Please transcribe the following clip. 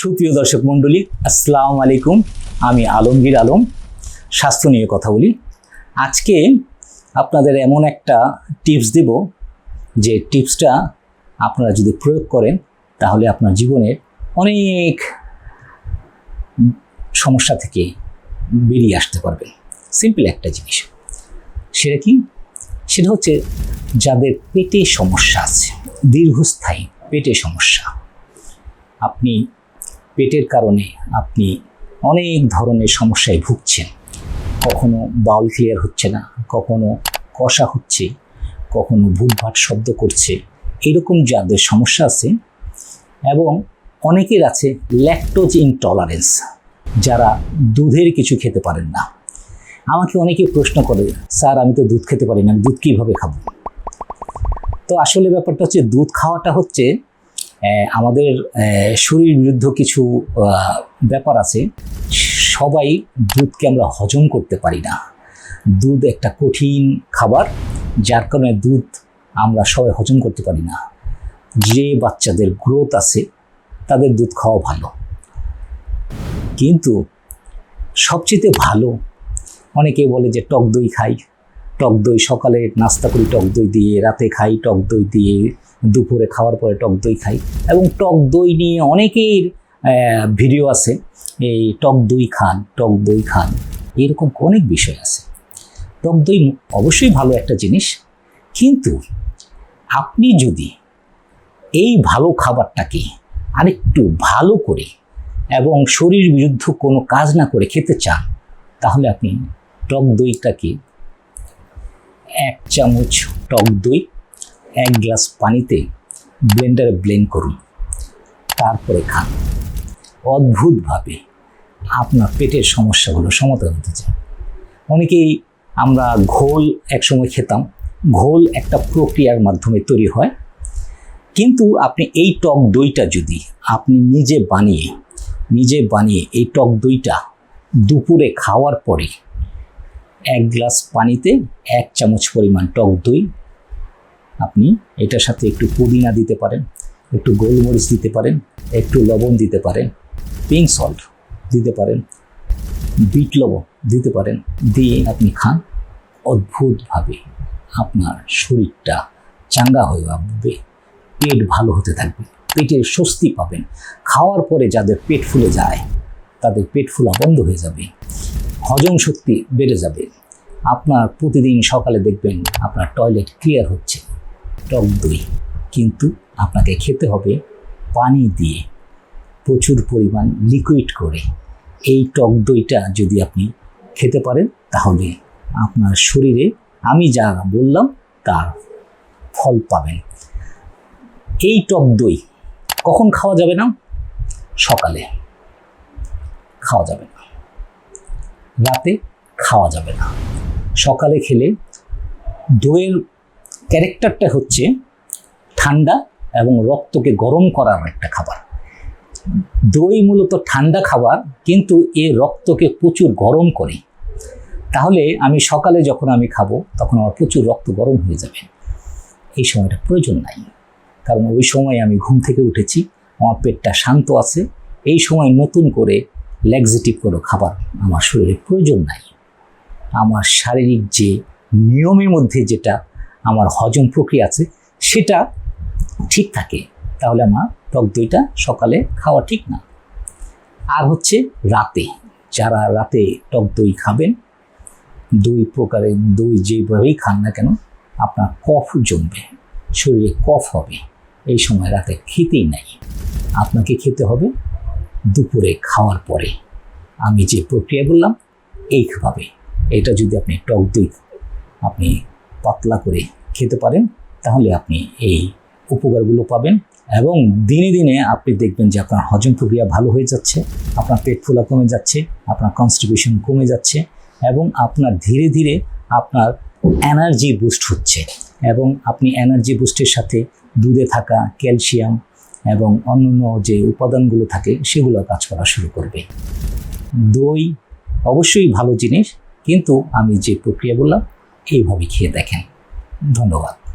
সুপ্রিয় দর্শক মণ্ডলী, আসসালামু আলাইকুম। আমি আলমগীর আলম। স্বাস্থ্য নিয়ে কথা বলি। আজকে আপনাদের এমন একটা টিপস দেব, যে টিপসটা আপনারা যদি প্রয়োগ করেন, তাহলে আপনার জীবনের অনেক সমস্যা থেকে বেরিয়ে আসতে পারবেন। সিম্পল একটা জিনিস। সেটা কি? সেটা হচ্ছে যাদের পেটে সমস্যা আছে, দীর্ঘস্থায়ী পেটে সমস্যা, আপনি পেটের কারণে আপনি অনেক ধরনের সমস্যায় ভুগছেন। কখনো বাউল ক্লিয়ার হচ্ছে না, কখনো কষা হচ্ছে, কখনো ভুটভাট শব্দ করছে, এরকম যাদের সমস্যা আছে এবং অনেকের আছে ল্যাকটোজ ইনটলারেন্স যারা দুধের কিছু খেতে পারেন না। আমাকে অনেকে প্রশ্ন করে, স্যার, আমি তো দুধ খেতে পারি না দুধ কীভাবে খাব? তো আসলে ব্যাপারটা হচ্ছে, দুধ খাওয়াটা হচ্ছে আমাদের শরীর বিরুদ্ধ কিছু ব্যাপার আছে। সবাই দুধকে আমরা হজম করতে পারি না। দুধ একটা কঠিন খাবার, যার কারণে দুধ আমরা সবাই হজম করতে পারি না। যে বাচ্চাদের গ্রোথ আছে, তাদের দুধ খাওয়া ভালো। কিন্তু সবচেয়ে ভালো, অনেকে বলে যে টক দই খাই। টক দই সকালে নাস্তা করি, টক দই দিয়ে রাতে খাই, টক দই দিয়ে দুপুরে খাওয়ার পরে টক দই খাই। এবং টক দই নিয়ে অনেকের ভিডিও আছে, এই টক দই খান, টক দই খান, এরকম অনেক বিষয় আছে। টক দই অবশ্যই ভালো একটা জিনিস, কিন্তু আপনি যদি এই ভালো খাবারটাকে আরেকটু ভালো করে এবং শরীর বিরুদ্ধ কোনো কাজ না করে খেতে চান, তাহলে আপনি টক দইটাকে চামচ টক দই, এক গ্লাস পানিতে ব্লেন্ডারে ব্লেন্ড করুন। তারপরে খান। অদ্ভুতভাবে আপনার পেটের সমস্যাগুলো সমাধান হতে চায়। অনেকেই আমরা ঘোল একসময় খেতাম। ঘোল একটা প্রক্রিয়ার মাধ্যমে তৈরি হয়। কিন্তু আপনি এই টক দইটা যদি আপনি নিজে বানিয়ে নিজে বানিয়ে এই টক দইটা দুপুরে খাওয়ার পরে এক গ্লাস পানিতে এক চামচ পরিমাণ টক দই। আপনি এটার সাথে একটু পুদিনা দিতে পারেন, একটু গোলমরিচ দিতে পারেন, একটু লবণ দিতে পারেন পিঙ্ক সল্ট দিতে পারেন, বিট লবণ দিতে পারেন, দিয়ে আপনি খান অদ্ভুতভাবে। আপনার শরীরটা চাঙ্গা হয়ে উঠবে, পেট ভালো হতে থাকবে, পেটের স্বস্তি পাবেন। খাওয়ার পরে যাদের পেট ফুলে যায়, তাদের পেট ফুলা বন্ধ হয়ে যাবে। হজম শক্তি বেড়ে যাবে। আপনার প্রতিদিন সকালে দেখবেন আপনার টয়লেট ক্লিয়ার হচ্ছে। টক দই। কিন্তু আপনাকে খেতে হবে পানি দিয়ে। প্রচুর পরিমাণ লিকুইড করে। এই টক দইটা যদি আপনি খেতে পারেন, তাহলে আপনার শরীরে আমি যা বললাম, তার ফল পাবেন। এই টক দই কখন খাওয়া যাবে না? সকালে। খাওয়া যাবে না। রাতে খাওয়া যাবে না। সকালে খেলে দইয়ের ক্যারেক্টারটা হচ্ছে ঠান্ডা এবং রক্তকে গরম করার একটা খাবার। দই মূলত ঠান্ডা খাবার, কিন্তু এ রক্তকে প্রচুর গরম করে। তাহলে আমি সকালে যখন আমি খাব, তখন আমার প্রচুর রক্ত গরম হয়ে যাবে। এই সময়টা প্রয়োজন নাই। কারণ ওই সময় আমি ঘুম থেকে উঠেছি, আমার পেটটা শান্ত আছে। এই সময় নতুন করে ল্যাক্সিটিভ কোনো খাবার আমার শরীরে প্রয়োজন নাই। আমার শারীরিক যে নিয়মের মধ্যে যেটা আমার হজম প্রক্রিয়া আছে, সেটা ঠিক থাকে। তাহলে আমার টক দইটা সকালে খাওয়া ঠিক না। আর হচ্ছে রাতে, যারা রাতে টক দই খাবেন, দুই প্রকারের দই যেভাবেই খান না কেন, আপনার কফ জমবে, শরীরে কফ হবে। এই সময় রাতে খেতেই নাই। আপনাকে খেতে হবে দুপুরে খাওয়ার পরে। আমি যে প্রক্রিয়া বললাম এইভাবে এটা যদি আপনি টক দই আপনি পাতলা করে খেতে পারেন, তাহলে আপনি এই উপকারগুলো পাবেন এবং দিনে দিনে আপনি দেখবেন যে আপনার হজম প্রক্রিয়া ভালো হয়ে যাচ্ছে, আপনার পেট ফোলা কমে যাচ্ছে, আপনার কনস্টিপেশন কমে যাচ্ছে এবং আপনার ধীরে ধীরে আপনার এনার্জি বুস্ট হচ্ছে এবং আপনি এনার্জি বুস্টের সাথে দুধে থাকা ক্যালসিয়াম এবং অন্যান্য যে উপাদানগুলো থাকে, সেগুলো কাজ করা শুরু করবে। দই অবশ্যই ভালো জিনিস, কিন্তু আমি যে প্রক্রিয়া বললাম, এইভাবে খেয়ে দেখেন। ধন্যবাদ।